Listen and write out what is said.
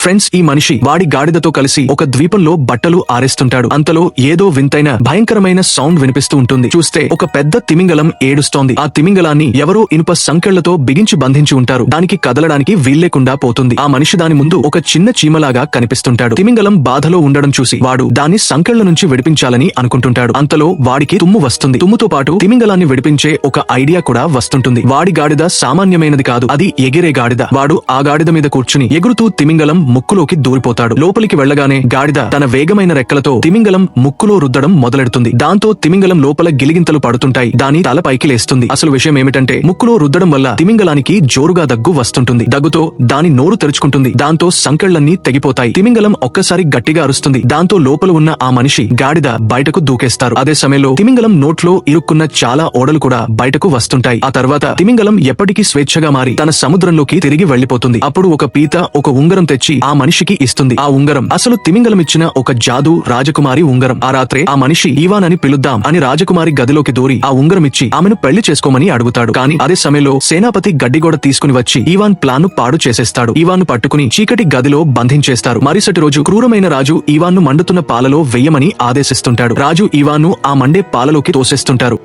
Friends ఈ మనిషి వాడి గాడిదతో కలిసి ఒక ద్వీపంలో బట్టలు ఆరేస్తుంటాడు. అంతలో ఏదో వింతైన భయంకరమైన సౌండ్ వినిపిస్తూ ఉంటుంది. చూస్తే ఒక పెద్ద తిమింగలం ఏడుస్తోంది. ఆ తిమింగలాన్ని ఎవరో ఇనుప సంకెళ్ళతో బిగించి బంధించి ఉంటారు. దానికి కదలడానికి వీల్లేకుండా పోతుంది. ఆ మనిషి దాని ముందు ఒక చిన్న చీమలాగా కనిపిస్తుంటాడు. తిమింగలం బాధలో ఉండడం చూసి వాడు దాన్ని సంకెళ్ళ నుంచి విడిపించాలని అనుకుంటుంటాడు. అంతలో వాడికి తుమ్ము వస్తుంది. తుమ్ముతో పాటు తిమింగలాన్ని విడిపించే ఒక ఐడియా కూడా వస్తుంటుంది. వాడి గాడిద సామాన్యమైనది కాదు. అది ఎగిరే గాడిద. వాడు ఆ గాడిద మీద కూర్చుని ఎగురుతూ తిమింగలం ముక్కులోకి దూరిపోతాడు. లోపలికి వెళ్ళగానే గాడిద తన వేగమైన రెక్కలతో తిమింగలం ముక్కులో రుద్దడం మొదలెడుతుంది. దాంతో తిమింగలం లోపల గిలిగింతలు పడుతుంటాయి. దాని తల పైకి లేస్తుంది. అసలు విషయం ఏమిటంటే ముక్కులో రుద్దడం వల్ల తిమింగలానికి జోరుగా దగ్గు వస్తుంటుంది. దగ్గుతో దాని నోరు తెరుచుకుంటుంది. దాంతో సంకెళ్ళన్నీ తెగిపోతాయి. తిమింగలం ఒక్కసారి గట్టిగా అరుస్తుంది. దాంతో లోపల ఉన్న ఆ మనిషి గాడిద బయటకు దూకేస్తారు. అదే సమయంలో తిమింగలం నోట్లో ఇరుక్కున్న చాలా ఓడలు కూడా బయటకు వస్తుంటాయి. ఆ తర్వాత తిమింగలం ఎప్పటికీ స్వేచ్ఛగా మారి తన సముద్రంలోకి తిరిగి వెళ్ళిపోతుంది అప్పుడు ఒక పీత ఒక ఉంగరం తెచ్చి ఆ మనిషికి ఇస్తుంది. ఆ ఉంగరం అసలు తిమింగలం ఇచ్చిన ఒక జాదు రాజకుమారి ఉంగరం. ఆ రాత్రే ఆ మనిషి ఈవాన్ అని పిలుద్దాం అని రాజకుమారి గదిలోకి దూరి ఆ ఉంగరం ఇచ్చి ఆమెను పెళ్ళి చేసుకోమని అడుగుతాడు. కానీ అదే సమయంలో సేనాపతి గడ్డిగోడ తీసుకుని వచ్చి ఈవాన్ ప్లాన్ను పాడు చేసేస్తాడు. ఈవాన్ పట్టుకుని చీకటి గదిలో బంధించేస్తారు. మరుసటి రోజు క్రూరమైన రాజు ఈవాన్ను మండుతున్న పాలలో వెయ్యమని ఆదేశిస్తుంటాడు. రాజు ఈవాన్ను ఆ మండే పాలలోకి తోసేస్తుంటారు.